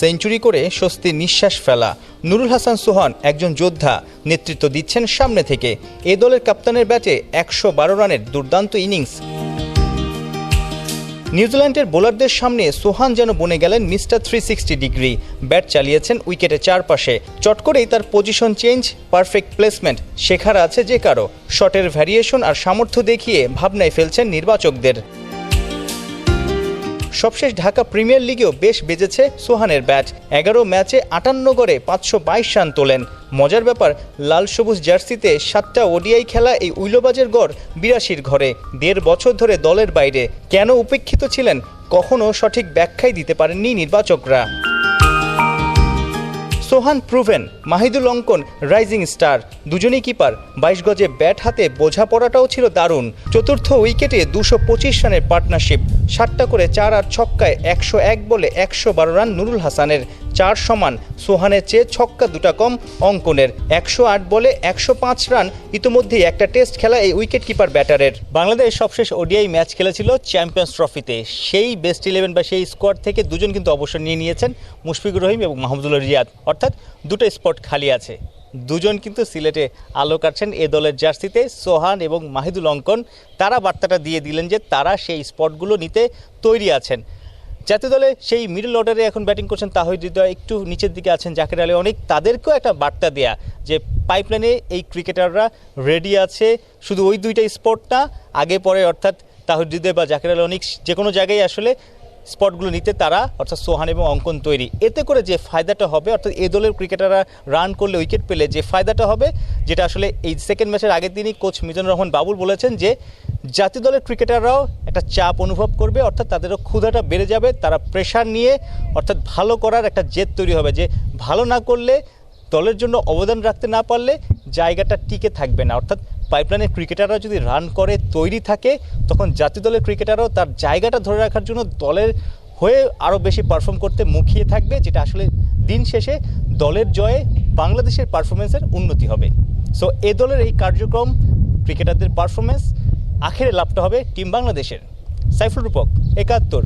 Century করে স্বস্তির নিঃশ্বাস ফেলা। নুরুল হাসান সোহান একজন যোদ্ধা, নেতৃত্ব দিচ্ছেন সামনে থেকে। এ দলের কাপ্তানের ব্যাটে একশো বারো রানের দুর্দান্ত ইনিংস। নিউজিল্যান্ডের বোলারদের সামনে সোহান যেন বনে গেলেন mister three sixty degree. Bat চালিয়েছেন উইকেটের চারপাশে। চট করেই তার পজিশন চেঞ্জ, পারফেক্ট প্লেসমেন্ট শেখার আছে যে কারও। শটের ভ্যারিয়েশন আর সামর্থ্য দেখিয়ে ভাবনায় ফেলছেন নির্বাচকদের। সবশেষ ঢাকা প্রিমিয়ার লিগেও বেশ বেজেছে সোহানের ব্যাট। এগারো ম্যাচে আটান্ন গড়ে পাঁচশো বাইশ রান তোলেন। মজার ব্যাপার, লাল সবুজ জার্সিতে সাতটা ওডিআই খেলা এই উইলোবাজের গড় বিরাশির ঘরে। দেড় বছর ধরে দলের বাইরে। কেন উপেক্ষিত ছিলেন? কখনো সঠিক ব্যাখ্যাই দিতে পারেননি নির্বাচকরা। সোহান প্রুভেন, মাহিদুল অঙ্কন, রাইজিং স্টার, দুজনই কিপার। বাইশ গজে ব্যাট হাতে বোঝাপড়াটাও ছিল দারুণ। চতুর্থ উইকেটে দুশো পঁচিশ রানের পার্টনারশিপ, সাতটা করে চার আর ছক্কায় একশো এক বলে একশো বারো রান নুরুল হাসানের। চার সমান, সোহানের চেয়ে ছক্কা দুটা কম, অঙ্কনের একশো আট বলে একশো পাঁচ রান। ইতিমধ্যেই একটা টেস্ট খেলা এই উইকেট কিপার ব্যাটারের। বাংলাদেশ সবশেষ ওডিআই ম্যাচ খেলেছিল চ্যাম্পিয়ন্স ট্রফিতে। সেই বেস্ট ইলেভেন বা সেই স্কোয়াড থেকে দুজন কিন্তু অবসর নিয়ে নিয়েছেন মুশফিকুর রহিম এবং মাহমুদুল্লাহ রিয়াদ। অর্থাৎ দুটো স্পট খালি আছে। দুজন কিন্তু সিলেটে আলো কাটছেন এ দলের জার্সিতে। সোহান এবং মাহিদুল অঙ্কন, তারা বার্তাটা দিয়ে দিলেন যে তারা সেই স্পটগুলো নিতে তৈরি আছেন। জাতীয় দলে সেই মিডল অর্ডারে এখন ব্যাটিং করছেন তাহিদ হৃদয় একটু নিচের দিকে আছেন জাকির আলী অনেক। তাদেরকেও একটা বার্তা দেয়া যে পাইপলাইনে এই ক্রিকেটাররা রেডি আছে। শুধু ওই দুইটা স্পট না, আগে পরে অর্থাৎ তাহিদ হৃদয় বা জাকির আলী অনেক যে কোনো জায়গায় আসলে স্পটগুলো নিতে তারা, অর্থাৎ সোহান এবং অঙ্কন তৈরি। এতে করে যে ফায়দাটা হবে, অর্থাৎ এ দলের ক্রিকেটাররা রান করলে উইকেট পেলে যে ফায়দাটা হবে, যেটা আসলে এই সেকেন্ড ম্যাচের আগের দিনই কোচ মিজানুর রহমান বাবুল বলেছেন যে, জাতীয় দলের ক্রিকেটাররাও একটা চাপ অনুভব করবে, অর্থাৎ তাদেরও ক্ষুধাটা বেড়ে যাবে, তারা প্রেশার নিয়ে, অর্থাৎ ভালো করার একটা জেদ তৈরি হবে যে, ভালো না করলে দলের জন্য অবদান রাখতে না পারলে জায়গাটা টিকে থাকবে না। অর্থাৎ পাইপলাইনের ক্রিকেটাররা যদি রান করে, তৈরি থাকে, তখন জাতীয় দলের ক্রিকেটাররাও তার জায়গাটা ধরে রাখার জন্য দলের হয়ে আরও বেশি পারফর্ম করতে মুখিয়ে থাকবে, যেটা আসলে দিন শেষে দলের জয়ে বাংলাদেশের পারফরমেন্সের উন্নতি হবে। সো এ দলের এই কার্যক্রম ক্রিকেটারদের পারফরমেন্স আখেরে লাভটা হবে টিম বাংলাদেশের। সাইফুল রূপক, একাত্তর।